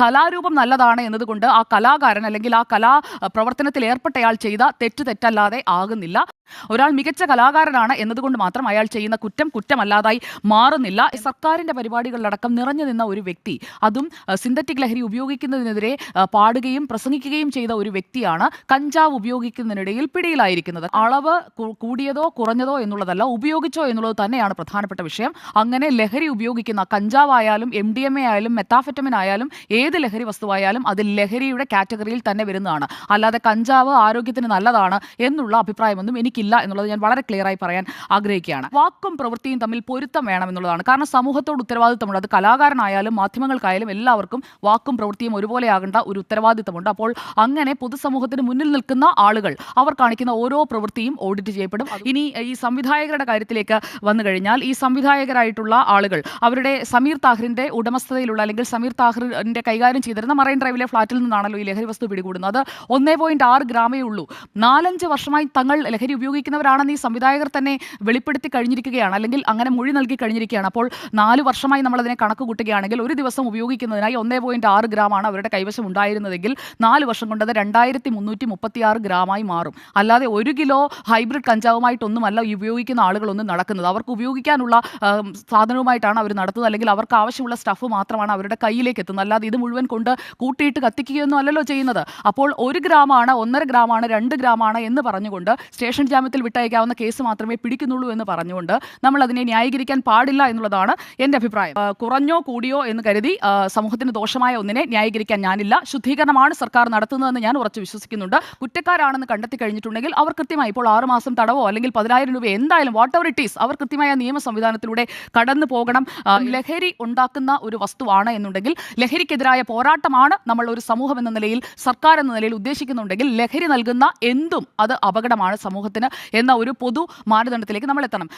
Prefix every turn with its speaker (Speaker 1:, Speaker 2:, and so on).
Speaker 1: കലാരൂപം നല്ലതാണ് എന്നതുകൊണ്ട് ആ കലാകാരൻ അല്ലെങ്കിൽ ആ കലാ പ്രവർത്തനത്തിൽ ഏർപ്പെട്ടയാൾ ചെയ്ത തെറ്റ് തെറ്റല്ലാതെ ആകുന്നില്ല. ഒരാൾ മികച്ച കലാകാരനാണ് എന്നതുകൊണ്ട് മാത്രം അയാൾ ചെയ്യുന്ന കുറ്റം കുറ്റമല്ലാതായി മാറുന്നില്ല. സർക്കാരിന്റെ പരിപാടികളിലടക്കം നിറഞ്ഞു നിന്ന ഒരു വ്യക്തി അതും സിന്തറ്റിക് ലഹരി ഉപയോഗിക്കുന്നതിനെതിരെ പാടുകയും പ്രസംഗിക്കുകയും ചെയ്ത ഒരു വ്യക്തിയാണ് കഞ്ചാവ് ഉപയോഗിക്കുന്നതിനിടയിൽ പിടിയിലായിരിക്കുന്നത്. അളവ് കൂടിയതോ കുറഞ്ഞതോ എന്നുള്ളതല്ല ഉപയോഗിച്ചോ എന്നുള്ളത് തന്നെയാണ് പ്രധാനപ്പെട്ട വിഷയം. അങ്ങനെ ലഹരി ഉപയോഗിക്കുന്ന കഞ്ചാവായാലും എം ഡി എം എ ആയാലും മെത്താഫെറ്റമിൻ ആയാലും ഏത് ലഹരി വസ്തുവായാലും അത് ലഹരിയുടെ കാറ്റഗറിയിൽ തന്നെ വരുന്നതാണ്. അല്ലാതെ കഞ്ചാവ് ആരോഗ്യത്തിന് നല്ലതാണ് എന്നുള്ള അഭിപ്രായമൊന്നും എനിക്കില്ല എന്നുള്ളത് ഞാൻ വളരെ ക്ലിയർ ആയി പറയാൻ ആഗ്രഹിക്കുകയാണ്. വാക്കും പ്രവൃത്തിയും തമ്മിൽ പൊരുത്തം വേണം എന്നുള്ളതാണ് കാരണം സമൂഹത്തോട് ഉത്തരവാദിത്തമുണ്ട്. അത് കലാകാരനായാലും മാധ്യമങ്ങൾക്കായാലും എല്ലാവർക്കും വാക്കും പ്രവൃത്തിയും ഒരുപോലെയാകേണ്ട ഒരു ഉത്തരവാദിത്തമുണ്ട്. അപ്പോൾ അങ്ങനെ പൊതുസമൂഹത്തിന് മുന്നിൽ നിൽക്കുന്ന ആളുകൾ അവർ കാണിക്കുന്ന ഓരോ പ്രവൃത്തിയും ഓഡിറ്റ് ചെയ്യപ്പെടും. ഇനി ഈ സംവിധായകരുടെ കാര്യത്തിലേക്ക് വന്നു കഴിഞ്ഞാൽ ഈ സംവിധായകരായിട്ടുള്ള ആളുകൾ അവരുടെ സമീർ താഹിറിന്റെ ഉടമസ്ഥതയിലുള്ള അല്ലെങ്കിൽ സമീർ താഹിറിന്റെ കൈകാര്യം ചെയ്തിരുന്ന മറൈൻ ഡ്രൈവിലെ ഫ്ളാറ്റിൽ നിന്നാണല്ലോ ഈ ലഹരി വസ്തു പിടികൂടുന്നത്. ഒന്നേ പോയിന്റ് ആറ് ഗ്രാമേ ഉള്ളൂ. നാലഞ്ച് വർഷമായി തങ്ങൾ ലഹരി ഉപയോഗിക്കുന്നവരാണെന്ന് ഈ സംവിധായകർ തന്നെ വെളിപ്പെടുത്തി കഴിഞ്ഞിരിക്കുകയാണ്. അല്ലെങ്കിൽ അങ്ങനെ മൊഴി നൽകി കഴിഞ്ഞിരിക്കുകയാണ്. അപ്പോൾ നാല് വർഷമായി നമ്മൾ അതിനെ കണക്ക് കൂട്ടുകയാണെങ്കിൽ ഒരു ദിവസം ഉപയോഗിക്കുന്നതിനായി ഒന്നേ പോയിന്റ് ആറ് ഗ്രാമാണ് അവരുടെ കൈവശം ഉണ്ടായിരുന്നതെങ്കിൽ നാല് വർഷം കൊണ്ട് അത് രണ്ടായിരത്തി മുന്നൂറ്റി മുപ്പത്തി ആറ് ഗ്രാമായി മാറും. അല്ലാതെ ഒരു കിലോ ഹൈബ്രിഡ് കഞ്ചാവുമായിട്ടൊന്നുമല്ല ഉപയോഗിക്കുന്ന ആളുകളൊന്നും നടക്കുന്നത്. അവർക്ക് ഉപയോഗിക്കാനുള്ള സാധനവുമായിട്ടാണ് അവർ നടത്തുന്നത്. അല്ലെങ്കിൽ അവർക്ക് ആവശ്യമുള്ള സ്റ്റഫ് മാത്രമാണ് അവരുടെ കയ്യിലേക്ക് എത്തുന്നത്. അല്ലാതെ ഇത് മുഴുവൻ കൊണ്ട് കൂട്ടിയിട്ട് കത്തിക്കുകയൊന്നും അല്ലല്ലോ ചെയ്യുന്നത്. അപ്പോൾ ഒരു ഗ്രാമാണ് ഒന്നര ഗ്രാമാണ് രണ്ട് ഗ്രാമാണ് എന്ന് പറഞ്ഞുകൊണ്ട് സ്റ്റേഷൻ ജാമ്യത്തിൽ വിട്ടയക്കാവുന്ന കേസ് മാത്രമേ പിടിക്കുന്നുള്ളൂ എന്ന് പറഞ്ഞുകൊണ്ട് നമ്മൾ അതിനെ ന്യായീകരിക്കാൻ പാടില്ല എന്നുള്ളതാണ് എന്റെ അഭിപ്രായം. കുറഞ്ഞോ കൂടിയോ എന്ന് കരുതി സമൂഹത്തിന് ദോഷമായ ഒന്നിനെ ന്യായീകരിക്കാൻ ഞാനില്ല. ശുദ്ധീകരണമാണ് സർക്കാർ നടത്തുന്നതെന്ന് ഞാൻ ഉറച്ചു വിശ്വസിക്കുന്നുണ്ട്. കുറ്റക്കാരാണെന്ന് കണ്ടെത്തി കഴിഞ്ഞിട്ടുണ്ടെങ്കിൽ അവർ കൃത്യമായി ഇപ്പോൾ ആറുമാസം തടവോ അല്ലെങ്കിൽ പതിനായിരം രൂപ എന്തായാലും വാട്ട് എവർ ഇറ്റ് ഈസ് അവർ കൃത്യമായ നിയമ സംവിധാനത്തിലൂടെ കടന്നു പോകണം. ലഹരി ഉണ്ടാക്കുന്ന ഒരു വസ്തുവാണ് എന്നുണ്ടെങ്കിൽ ലഹരിക്കെതിരായ പോരാട്ടമാണ് നമ്മൾ ഒരു സമൂഹം എന്ന നിലയിൽ സർക്കാർ എന്ന നിലയിൽ ഉദ്ദേശിക്കുന്നുണ്ടെങ്കിൽ ലഹരി നൽകുന്ന എന്തും അത് അപകടമാണ് സമൂഹത്തിന് എന്ന ഒരു പൊതു മാനദണ്ഡത്തിലേക്ക് നമ്മൾ എത്തണം